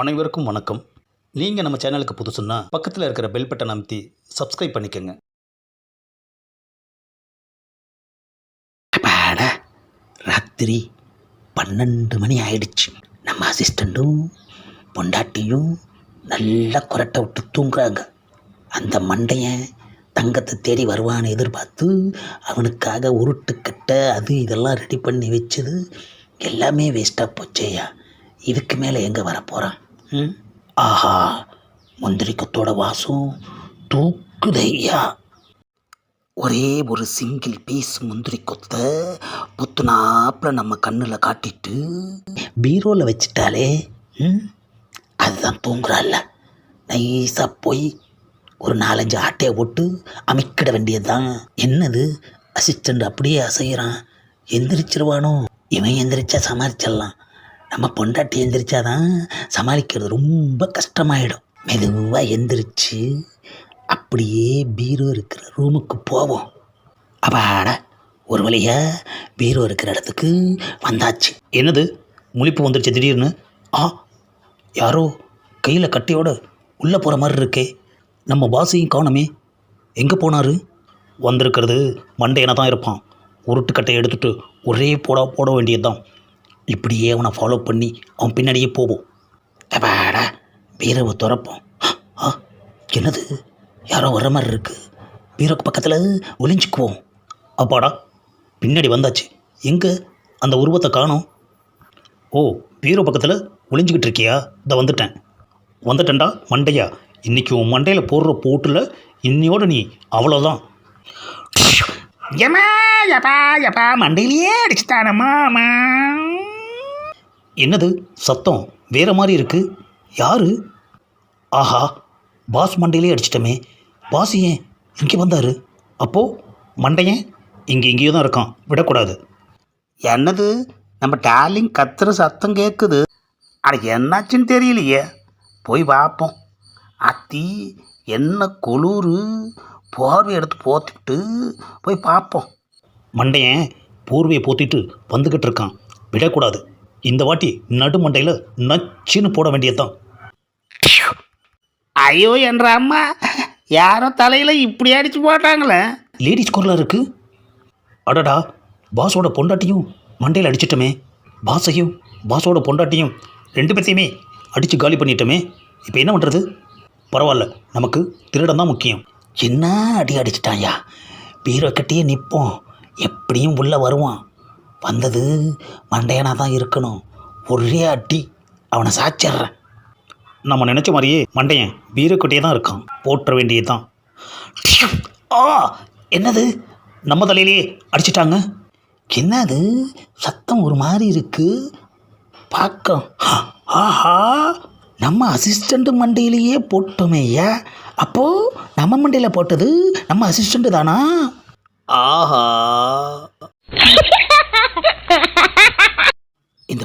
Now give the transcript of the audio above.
அனைவருக்கும் வணக்கம். நீங்கள் நம்ம சேனலுக்கு புதுசுன்னா பக்கத்தில் இருக்கிற பெல் பட்டன் அமைத்தி சப்ஸ்கிரைப் பண்ணிக்கோங்க. ராத்திரி பன்னெண்டு மணி ஆயிடுச்சு. நம்ம அசிஸ்டண்ட்டும் பொண்டாட்டியும் நல்லா குரட்டை விட்டு தூங்குறாங்க. அந்த மண்டையன் தங்கத்தை தேடி வருவான்னு எதிர்பார்த்து அவனுக்காக உருட்டுக்கட்டை அது இதெல்லாம் ரெடி பண்ணி வச்சது எல்லாமே வேஸ்ட்டாக போச்சேயா இதுக்கு மேலே எங்கே வரப்போகிறான் ஆஹா முந்திரிக்கத்தோட வாசம் தூக்குதையா. ஒரே ஒரு சிங்கிள் பீஸ் முந்திரி கொத்த புத்துனாப்புல நம்ம கண்ணில் காட்டிட்டு பீரோவில் வச்சிட்டாலே ம் அதுதான் தூங்குறாள்ல. நைஸாக போய் ஒரு நாலஞ்சு ஆட்டையை போட்டு அமைக்கிட வேண்டியது தான் என்னது? அசிஸ்டண்ட் அப்படியே அசைகிறான் எந்திரிச்சிருவானோ? இவன் எந்திரிச்சா சமாளிச்சிடலாம். நம்ம பொண்டாட்டி எந்திரிச்சாதான் சமாளிக்கிறது ரொம்ப கஷ்டமாயிடும். மெதுவாக எந்திரிச்சு அப்படியே பீரோ இருக்கிற ரூமுக்கு போவோம். அப்பாட ஒரு வழியா பீரோ இருக்கிற இடத்துக்கு வந்தாச்சு. என்னது? முழிப்பு வந்துருச்சு திடீர்னு? ஆ யாரோ கையில் கட்டியோட உள்ளே போகிற மாதிரி இருக்கே. நம்ம பாஸையும் காணுமே. எங்கே போனார்? வந்திருக்கிறது மண்டையனை தான் இருப்பான் உருட்டுக்கட்டையை எடுத்துட்டு ஒரே போட போட வேண்டியது தான் இப்படியே அவனை ஃபாலோ பண்ணி அவன் பின்னாடியே போவோம். தபாடா பீரோவை திறப்போம். ஆ என்னது? யாரோ வர மாதிரி இருக்குது பீரோக்கு பக்கத்தில் ஒளிஞ்சுக்குவோம். அப்பாடா பின்னாடி வந்தாச்சு. எங்கே? அந்த உருவத்தை காணும். ஓ பீரோ பக்கத்தில் ஒளிஞ்சிக்கிட்டு இருக்கியா? இதை வந்துட்டேன். வந்துட்டேன்டா மண்டையா. இன்றைக்கி உன் மண்டையில் போடுற போட்டில் இன்னையோட நீ அவ்வளோதான் ஏமா எப்பா எப்பா மண்டையிலேயே அடிச்சுட்டானம்மா என்னது சத்தம்? வேற மாதிரி இருக்கு. யாரு? ஆஹா பாஸ் மண்டையிலே அடிச்சிட்டமே. பாஸ் ஏன்? இங்கே வந்தார். அப்போது மண்டையன் இங்கே எங்கேயோ தான் இருக்கான். விடக்கூடாது. என்னது? நம்ம டார்லிங் கத்துற சத்தம் கேட்குது அட என்னாச்சுன்னு தெரியலையே. போய் பார்ப்போம் அத்தி என்ன குளிரு? போர்வை எடுத்து போத்திட்டு போய் பார்ப்போம் மண்டையன் போர்வையை போத்திட்டு வந்துக்கிட்டு இருக்கான். விடக்கூடாது. இந்த வாட்டி நடு மண்டையில் நச்சுன்னு போட வேண்டியதுதான். ஐயோ என்ற அம்மா யாரோ தலையில் இப்படி அடிச்சு போட்டாங்களே. லேடிஸ் குரலாக இருக்கு. அடடா பாஸோட பொண்டாட்டியும் மண்டையில் அடிச்சிட்டோமே. பாஸையும் பாஸோட பொண்டாட்டியும் ரெண்டு பேர்த்தையுமே அடித்து காலி பண்ணிட்டோமே. இப்போ என்ன பண்ணுறது பரவாயில்ல நமக்கு திருடம் தான் முக்கியம். என்ன அடி அடிச்சிட்டாயா? பீரோ கட்டியே நிற்போம் எப்படியும் உள்ளே வருவான். வந்தது. மண்டையனாக தான் இருக்கணும். ஒரே அடி. அவனை சாச்சிட்றேன் நம்ம நினச்ச மாதிரியே மண்டையன் வீரக்குட்டியே தான் இருக்கான். போற்ற வேண்டியது தான் ஆ என்னது? நம்ம தலையிலேயே அடிச்சிட்டாங்க? என்னது? சத்தம் ஒரு மாதிரி இருக்குது பார்க்க ஆஹா நம்ம அசிஸ்டண்ட் மண்டையிலேயே போட்டோமே ஐயா. நம்ம மண்டையில் போட்டது நம்ம அசிஸ்டண்ட்டு தானா? ஆஹா இந்த